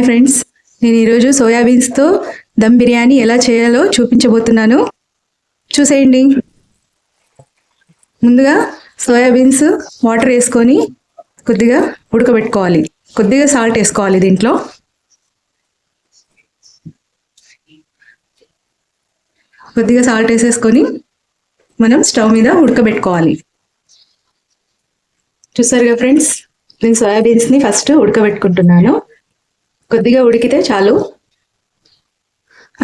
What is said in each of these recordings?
Hi friends. నేను ఈరోజు సోయాబీన్స్తో దమ్ బిర్యానీ ఎలా చేయాలో చూపించబోతున్నాను. చూసేయండి. ముందుగా సోయాబీన్స్ వాటర్ వేసుకొని కొద్దిగా ఉడకబెట్టుకోవాలి. కొద్దిగా సాల్ట్ వేసుకోవాలి దీంట్లో. కొద్దిగా సాల్ట్ వేసేసుకొని మనం స్టవ్ మీద ఉడకబెట్టుకోవాలి. చూసారుగా ఫ్రెండ్స్ నేను సోయాబీన్స్ని ఫస్ట్ ఉడకబెట్టుకుంటున్నాను. కొద్దిగా ఉడికితే చాలు.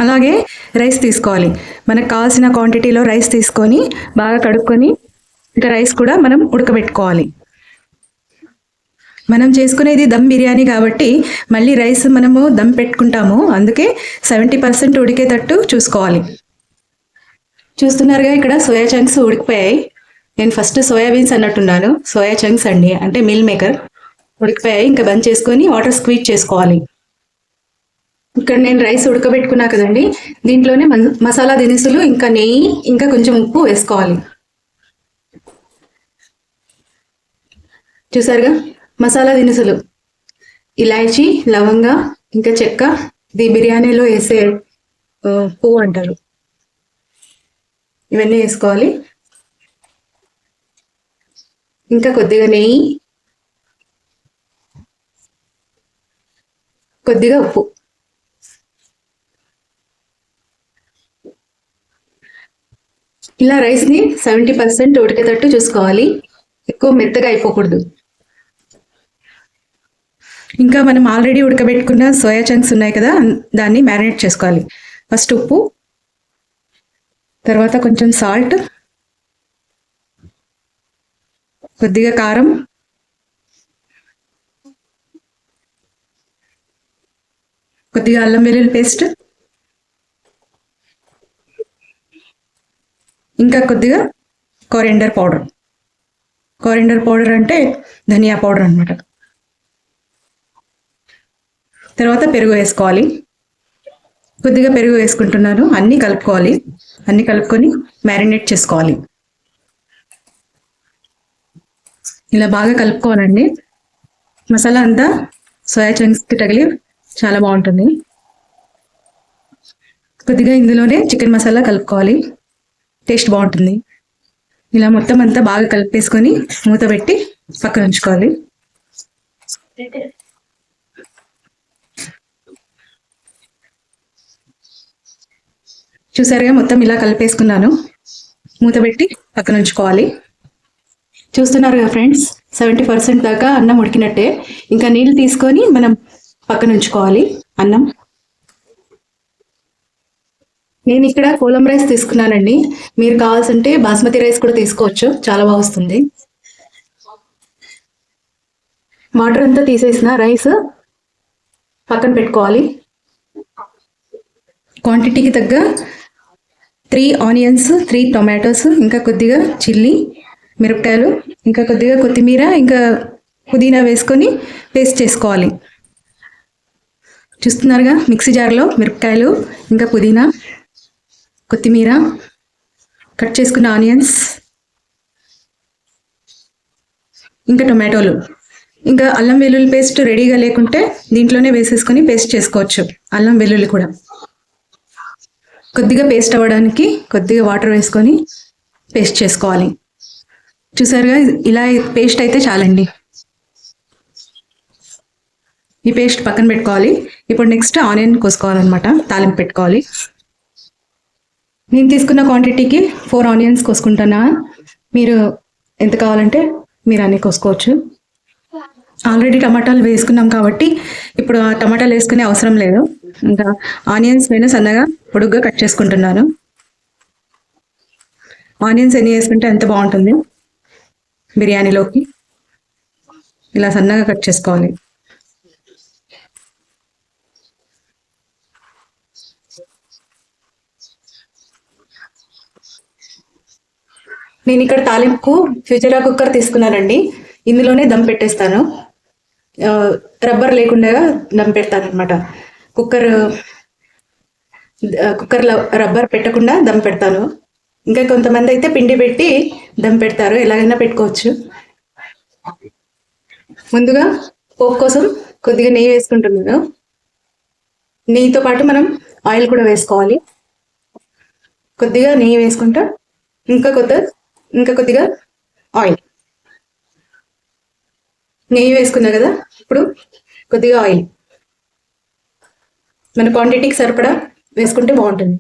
అలాగే రైస్ తీసుకోవాలి. మనకు కావాల్సిన క్వాంటిటీలో రైస్ తీసుకొని బాగా కడుక్కొని ఇంకా రైస్ కూడా మనం ఉడకబెట్టుకోవాలి. మనం చేసుకునేది దమ్ బిర్యానీ కాబట్టి మళ్ళీ రైస్ మనము దమ్ పెట్టుకుంటాము. అందుకే సెవెంటీ పర్సెంట్ ఉడికేటట్టు చూసుకోవాలి. చూస్తున్నారుగా ఇక్కడ సోయా చంక్స్ ఉడికిపోయాయి. నేను ఫస్ట్ సోయాబీన్స్ అన్నట్టున్నాను. సోయా చంక్స్ అండి. అంటే మిల్ మేకర్. ఉడికిపోయాయి. ఇంకా బంద్ చేసుకొని వాటర్ స్క్వీట్ చేసుకోవాలి. ఇక్కడ నేను రైస్ ఉడకబెట్టుకున్నా కదండి. దీంట్లోనే మసాలా దినుసులు ఇంకా నెయ్యి ఇంకా కొంచెం ఉప్పు వేసుకోవాలి. చూసారుగా? మసాలా దినుసులు. ఇలాయచి లవంగ ఇంకా చెక్క. ఇది బిర్యానీలో వేసే పువ్వు అంటారు. ఇవన్నీ వేసుకోవాలి. ఇంకా కొద్దిగా నెయ్యి. కొద్దిగా ఉప్పు. ఇలా రైస్ని సెవెంటీ పర్సెంట్ ఉడికేటట్టు చూసుకోవాలి. ఎక్కువ మెత్తగా అయిపోకూడదు. ఇంకా మనం ఆల్రెడీ ఉడకబెట్టుకున్న సోయా చంక్స్ ఉన్నాయి కదా దాన్ని మ్యారినేట్ చేసుకోవాలి. ఫస్ట్ ఉప్పు తర్వాత కొంచెం సాల్ట్ కొద్దిగా కారం కొద్దిగా అల్లం వెల్లుల్లి పేస్ట్ ఇంకా కొద్దిగా కొరియండర్ పౌడర్ కొరియండర్ పౌడర్ అంటే ధనియా పౌడర్ అన్నమాట. తర్వాత పెరుగు వేసుకోవాలి. కొద్దిగా పెరుగు వేసుకుంటున్నాను. అన్నీ కలుపుకోవాలి. అన్నీ కలుపుకొని మ్యారినేట్ చేసుకోవాలి. ఇలా బాగా కలుపుకోవాలండి. మసాలా అంతా సోయా చంక్స్కి తగిలి చాలా బాగుంటుంది. కొద్దిగా ఇందులోనే చికెన్ మసాలా కలుపుకోవాలి. టేస్ట్ బాగుంటుంది. ఇలా మొత్తం అంతా బాగా కలిపేసుకొని మూత పెట్టి పక్కన ఉంచుకోవాలి. చూసారుగా మొత్తం ఇలా కలిపేసుకున్నాను. మూత పెట్టి పక్కన ఉంచుకోవాలి. చూస్తున్నారు ఫ్రెండ్స్ సెవెంటీ పర్సెంట్ దాకా అన్నం ఉడికినట్టే. ఇంకా నీళ్ళు తీసుకొని మనం పక్కన ఉంచుకోవాలి అన్నం. నేను ఇక్కడ కోలం రైస్ తీసుకున్నానండి. మీరు కావాల్సింటే బాస్మతి రైస్ కూడా తీసుకోవచ్చు. చాలా బాగా వస్తుంది. వాటర్ అంతా తీసేసిన రైస్ పక్కన పెట్టుకోవాలి. క్వాంటిటీకి తగ్గ త్రీ ఆనియన్స్ త్రీ టొమాటోస్ ఇంకా కొద్దిగా చిల్లీ మిరపకాయలు ఇంకా కొద్దిగా కొత్తిమీర ఇంకా పుదీనా వేసుకొని పేస్ట్ చేసుకోవాలి. చూస్తున్నారుగా మిక్సీ జార్లో మిరపకాయలు ఇంకా పుదీనా. కొత్తిమీర కట్ చేసుకున్న ఆనియన్స్ ఇంకా టొమాటోలు. ఇంకా అల్లం వెల్లుల్లి పేస్ట్ రెడీగా లేకుంటే దీంట్లోనే వేసేసుకొని పేస్ట్ చేసుకోవచ్చు. అల్లం వెల్లుల్లి కూడా. కొద్దిగా పేస్ట్ అవ్వడానికి కొద్దిగా వాటర్ వేసుకొని పేస్ట్ చేసుకోవాలి. చూసారుగా ఇలా పేస్ట్ అయితే చాలండి. ఈ పేస్ట్ పక్కన పెట్టుకోవాలి. ఇప్పుడు నెక్స్ట్ ఆనియన్ కోసుకోవాలన్నమాట. తాలింపు పెట్టుకోవాలి. నేను తీసుకున్న క్వాంటిటీకి ఫోర్ ఆనియన్స్ కోసుకుంటున్నా. మీరు ఎంత కావాలంటే మీరు అన్ని కోసుకోవచ్చు. ఆల్రెడీ టమాటాలు వేసుకున్నాం కాబట్టి ఇప్పుడు ఆ టమాటాలు వేసుకునే అవసరం లేదు. ఇంకా ఆనియన్స్ నేను సన్నగా పొడుగ్గా కట్ చేసుకుంటున్నాను. ఆనియన్స్ ఎన్ని వేసుకుంటే ఎంత బాగుంటుంది. బిర్యానీలోకి. ఇలా సన్నగా కట్ చేసుకోవాలి. నేను ఇక్కడ తాలింపుకు ఫ్యూచరా కుక్కర్ తీసుకున్నానండి. ఇందులోనే దమ్ పెట్టేస్తాను. రబ్బర్ లేకుండా దమ్ పెడతాను అనమాట కుక్కర్ కుక్కర్లో రబ్బర్ పెట్టకుండా దమ్ పెడతాను. ఇంకా కొంతమంది అయితే పిండి పెట్టి దమ్ పెడతారు. ఎలాగైనా పెట్టుకోవచ్చు. ముందుగా పోపు కోసం కొద్దిగా నెయ్యి వేసుకుంటున్నాను. నెయ్యితో పాటు మనం ఆయిల్ కూడా వేసుకోవాలి. కొద్దిగా నెయ్యి వేసుకుంటా ఇంకా కొద్దిగా ఇంకా కొద్దిగా ఆయిల్. నెయ్యి వేసుకున్నా కదా ఇప్పుడు కొద్దిగా ఆయిల్. మన క్వాంటిటీకి సరిపడా వేసుకుంటే బాగుంటుంది.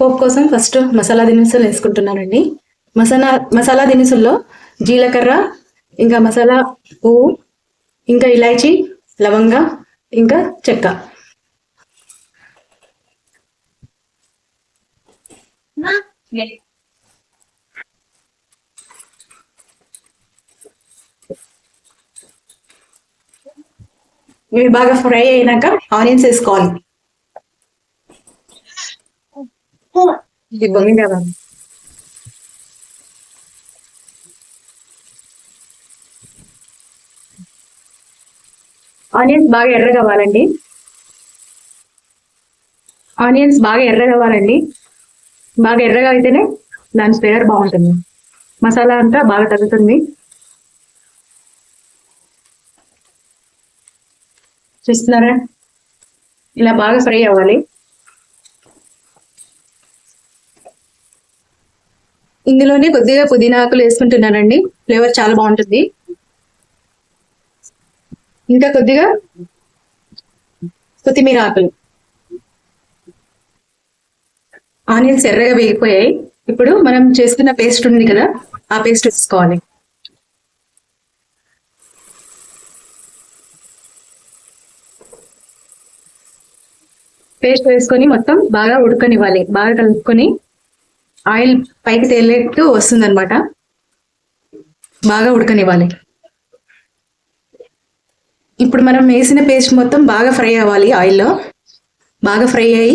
పోపు కోసం ఫస్ట్ మసాలా దినుసులు వేసుకుంటున్నానండి మసాలా మసాలా దినుసుల్లో జీలకర్ర ఇంకా మసాలా పువ్వు ఇంకా ఇలాచీ లవంగ ఇంకా చెక్క ఇవి బాగా ఫ్రై అయినాక ఆనియన్స్ వేసుకోవాలి ఇది బొంగి కదా ఆనియన్స్ బాగా ఎర్ర కావాలండి ఆనియన్స్ బాగా ఎర్ర కావాలండి బాగా ఎర్రగా అయితేనే దాని ఫ్లేవర్ బాగుంటుంది. మసాలా అంతా బాగా తగ్గుతుంది. చూస్తున్నారా? ఇలా బాగా ఫ్రై అవ్వాలి. ఇందులోనే కొద్దిగా పుదీనా ఆకులు వేసుకుంటున్నానండి. ఫ్లేవర్ చాలా బాగుంటుంది. ఇంకా కొద్దిగా కొత్తిమీర ఆకులు. ఆనియన్స్ ఎర్రగా వేగిపోయాయి. ఇప్పుడు మనం చేసుకున్న పేస్ట్ ఉంది కదా ఆ పేస్ట్ వేసుకోవాలి. పేస్ట్ వేసుకొని మొత్తం బాగా ఉడకనివ్వాలి. బాగా కలుపుకొని ఆయిల్ పైకి తేలేట్టు వస్తుందన్నమాట. బాగా ఉడకనివ్వాలి. ఇప్పుడు మనం వేసిన పేస్ట్ మొత్తం బాగా ఫ్రై అవ్వాలి ఆయిల్లో. బాగా ఫ్రై అయ్యి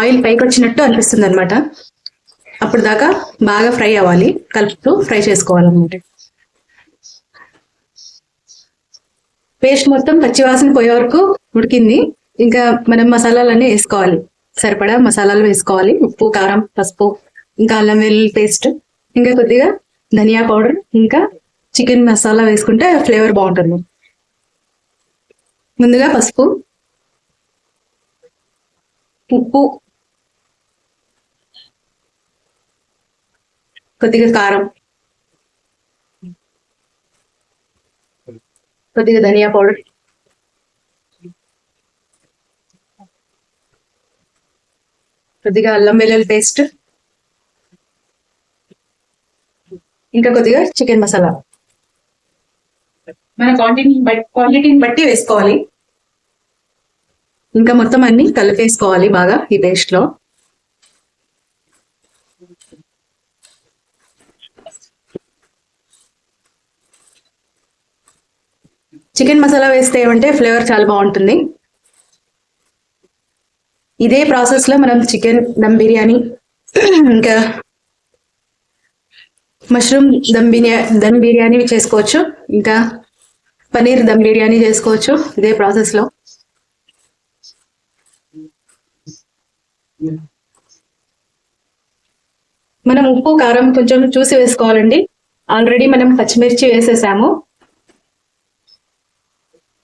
ఆయిల్ పైకి వచ్చినట్టు అనిపిస్తుంది అనమాట అప్పుడు దాకా బాగా ఫ్రై అవ్వాలి. కలుపుతూ ఫ్రై చేసుకోవాలన్నమాట. పేస్ట్ మొత్తం పచ్చివాసన పోయే వరకు ఉడికింది. ఇంకా మనం మసాలాలన్నీ వేసుకోవాలి. సరిపడా మసాలాలు వేసుకోవాలి. ఉప్పు కారం పసుపు ఇంకా అల్లం వెల్లుల్లి పేస్ట్ ఇంకా కొద్దిగా ధనియా పౌడర్ ఇంకా చికెన్ మసాలా వేసుకుంటే ఫ్లేవర్ బాగుంటుంది. ముందుగా పసుపు ఉప్పు కొద్దిగా కారం కొద్దిగా ధనియా పౌడర్ కొద్దిగా అల్లం వెల్లుల్లి పేస్ట్ ఇంకా కొద్దిగా చికెన్ మసాలా. మన క్వాంటిటీని బట్టి క్వాంటిటీని బట్టి వేసుకోవాలి. ఇంకా మొత్తం అన్ని కలిపేసుకోవాలి బాగా ఈ పేస్ట్లో. చికెన్ మసాలా వేస్తే ఏమంటే ఫ్లేవర్ చాలా బాగుంటుంది. ఇదే ప్రాసెస్లో మనం చికెన్ దమ్ బిర్యానీ ఇంకా మష్రూమ్ దమ్ బిర్యా దమ్ బిర్యానీ చేసుకోవచ్చు. ఇంకా పనీర్ దమ్ బిర్యానీ చేసుకోవచ్చు ఇదే ప్రాసెస్లో మనం ఉప్పు కారం కొంచెం చూసి వేసుకోవాలండి. ఆల్రెడీ మనం పచ్చిమిర్చి వేసేసాము.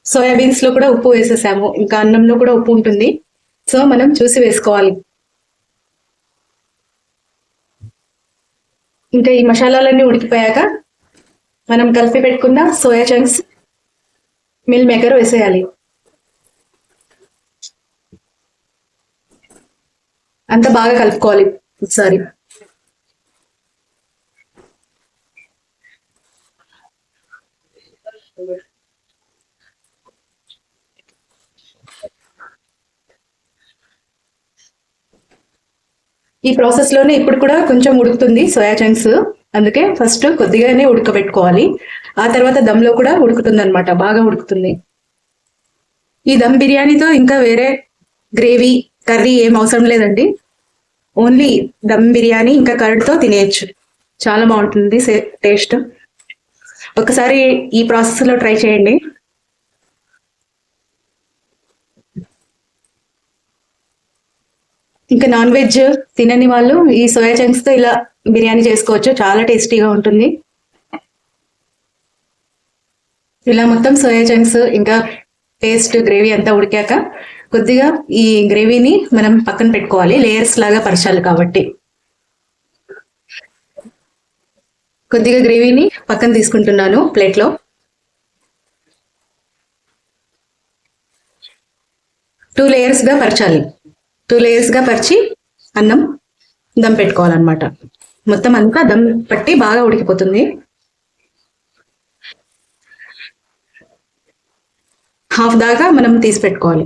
సోయాబీన్స్లో కూడా ఉప్పు వేసేసాము. ఇంకా అన్నంలో కూడా ఉప్పు ఉంటుంది. సో మనం చూసి వేసుకోవాలి. ఇంకా ఈ మసాలాలన్నీ ఉడికిపోయాక మనం కలిపి పెట్టుకున్న సోయా చంక్స్ మిల్ మేకర్ వేసేయాలి. అంత బాగా కలుపుకోవాలి ఒకసారి. ఈ ప్రాసెస్లోనే ఇప్పుడు కూడా కొంచెం ఉడుకుతుంది సోయా చంక్స్. అందుకే ఫస్ట్ కొద్దిగానే ఉడకబెట్టుకోవాలి. ఆ తర్వాత దమ్లో కూడా ఉడుకుతుంది అనమాట బాగా ఉడుకుతుంది. ఈ దమ్ బిర్యానీతో ఇంకా వేరే గ్రేవీ కర్రీ ఏం అవసరం లేదండి. ఓన్లీ దమ్ బిర్యానీ ఇంకా కర్డ్తో తినేయచ్చు. చాలా బాగుంటుంది టేస్ట్. ఒకసారి ఈ ప్రాసెస్లో ట్రై చేయండి. ఇంకా నాన్ వెజ్ తినని వాళ్ళు ఈ సోయా చంక్స్తో ఇలా బిర్యానీ చేసుకోవచ్చు. చాలా టేస్టీగా ఉంటుంది. ఇలా మొత్తం సోయా చంక్స్ ఇంకా పేస్ట్ గ్రేవీ అంతా ఉడికాక కొద్దిగా ఈ గ్రేవీని మనం పక్కన పెట్టుకోవాలి. లేయర్స్ లాగా పరచాలి కాబట్టి. కొద్దిగా గ్రేవీని పక్కన తీసుకుంటున్నాను ప్లేట్లో. టూ లేయర్స్గా పరచాలి. టూ లేయర్స్గా పరిచి అన్నం దమ్ పెట్టుకోవాలన్నమాట. మొత్తం అంతా దమ్ పట్టి బాగా ఉడికిపోతుంది. హాఫ్ దాకా మనం తీసి పెట్టుకోవాలి.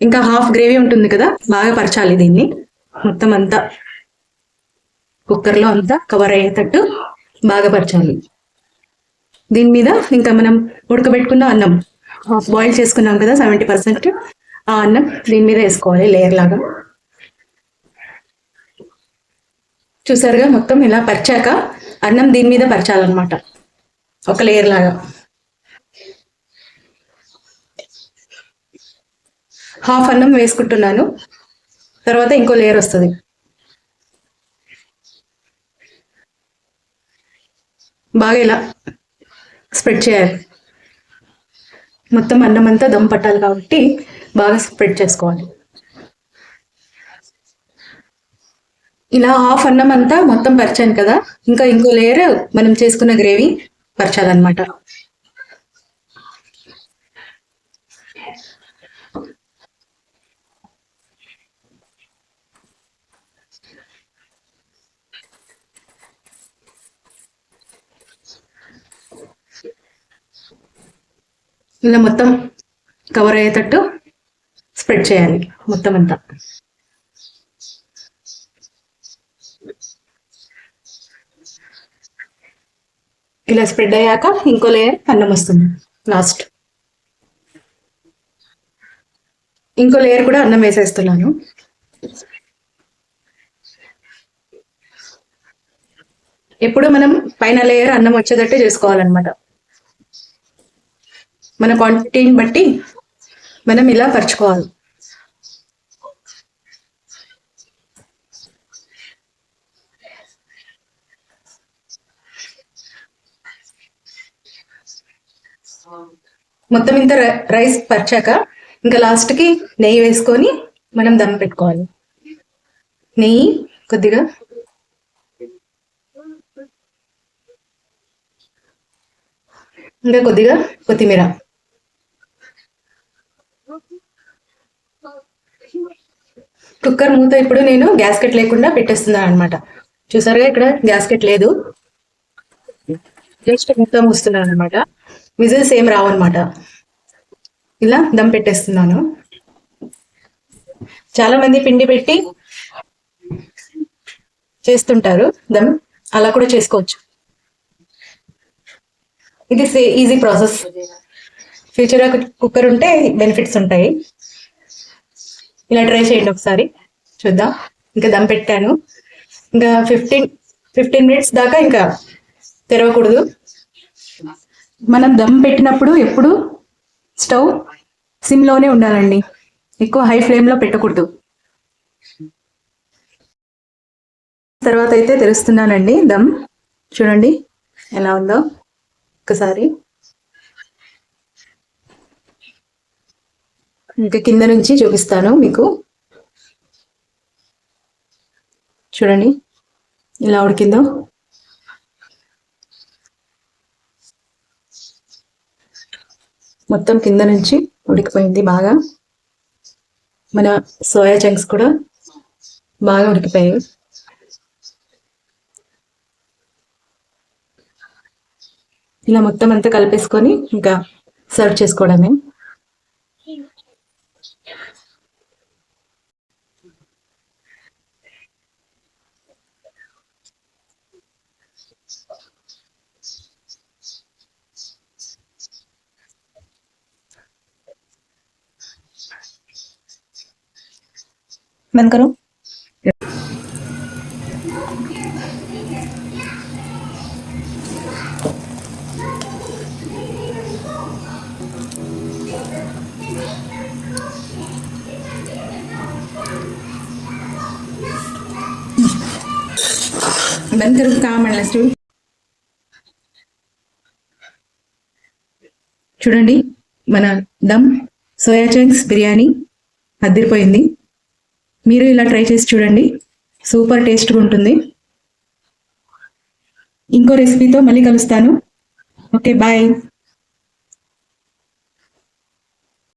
ఇంకా హాఫ్ గ్రేవీ ఉంటుంది కదా బాగా పరచాలి దీన్ని. మొత్తం అంతా కుక్కర్లో అంతా కవర్ అయ్యేటట్టు బాగా పరచాలి. దీని మీద ఇంకా మనం ఉడకబెట్టుకున్న అన్నం హాఫ్ బాయిల్ చేసుకున్నాం కదా సెవెంటీ పర్సెంట్ ఆ అన్నం దీని మీద వేసుకోవాలి లేయర్ లాగా. చూసారుగా మొత్తం ఇలా పరిచాక అన్నం దీని మీద పరచాలన్నమాట. ఒక లేయర్ లాగా. హాఫ్ అన్నం వేసుకుంటున్నాను. తర్వాత ఇంకో లేయర్ వస్తుంది. బాగా ఇలా స్ప్రెడ్ చేయాలి. మొత్తం అన్నం అంతా దమ్ పట్టాలి కాబట్టి బాగా స్ప్రెడ్ చేసుకోవాలి. ఇలా హాఫ్ అన్నం అంతా మొత్తం పరిచాను కదా ఇంకా ఇంకో లేయర్ మనం చేసుకున్న గ్రేవీ పరచాలన్నమాట. ఇలా మొత్తం కవర్ అయ్యేటట్టు స్ప్రెడ్ చేయాలి. మొత్తం అంతా. ఇలా స్ప్రెడ్ అయ్యాక ఇంకో లేయర్ అన్నం వస్తుంది. లాస్ట్ ఇంకో లేయర్ కూడా అన్నం వేసేస్తున్నాను. ఎప్పుడు మనం పైన లేయర్ అన్నం వచ్చేటట్టు చేసుకోవాలన్నమాట. మన క్వాంటిటీని బట్టి మనం ఇలా పరుచుకోవాలి. మొత్తం ఇంత రైస్ పరిచాక ఇంకా లాస్ట్కి నెయ్యి వేసుకొని మనం దమ్ పెట్టుకోవాలి. నెయ్యి కొద్దిగా. ఇంకా కొద్దిగా కొత్తిమీర. కుక్కర్ మూత ఇప్పుడు నేను గ్యాస్కెట్ లేకుండా పెట్టేస్తున్నాను అనమాట చూసారుగా ఇక్కడ గ్యాస్కెట్ లేదు. జస్ట్ మూత మూస్తున్నాను అనమాట విజిల్స్ ఏం రావు అనమాట ఇలా దమ్ పెట్టేస్తున్నాను. చాలా మంది పిండి పెట్టి చేస్తుంటారు దమ్. అలా కూడా చేసుకోవచ్చు. ఇది ఈజీ ప్రాసెస్ ఫ్యూచర్ కుక్కర్ ఉంటే బెనిఫిట్స్ ఉంటాయి. ఇలా ట్రై చేయండి ఒకసారి. చూద్దాం. ఇంకా దమ్ పెట్టాను. ఇంకా ఫిఫ్టీన్ ఫిఫ్టీన్ మినిట్స్ దాకా ఇంకా తెరవకూడదు. మనం దమ్ పెట్టినప్పుడు ఎప్పుడు స్టవ్ సిమ్లోనే ఉండాలండి. ఎక్కువ హై ఫ్లేమ్లో పెట్టకూడదు. తర్వాత అయితే తెరుస్తున్నానండి దమ్. చూడండి ఎలా ఉందో. ఒకసారి. ఇంకా కింద నుంచి చూపిస్తాను మీకు. చూడండి ఇలా ఉడికిందో. మొత్తం కింద నుంచి ఉడికిపోయింది బాగా. మన సోయా చంక్స్ కూడా బాగా ఉడికిపోయాయి. ఇలా మొత్తం అంతా కలిపేసుకొని ఇంకా సర్వ్ చేసుకోవడమే. बंद करो बंद करू का म्हणला स्टूल చూడండి మన దమ్ సోయా చంక్స్ బిర్యానీ అద్దరిపోయింది. మీరు ఇలా ట్రై చేసి చూడండి. సూపర్ టేస్ట్గా ఉంటుంది. ఇంకో రెసిపీతో మళ్ళీ కలుస్తాను. Okay bye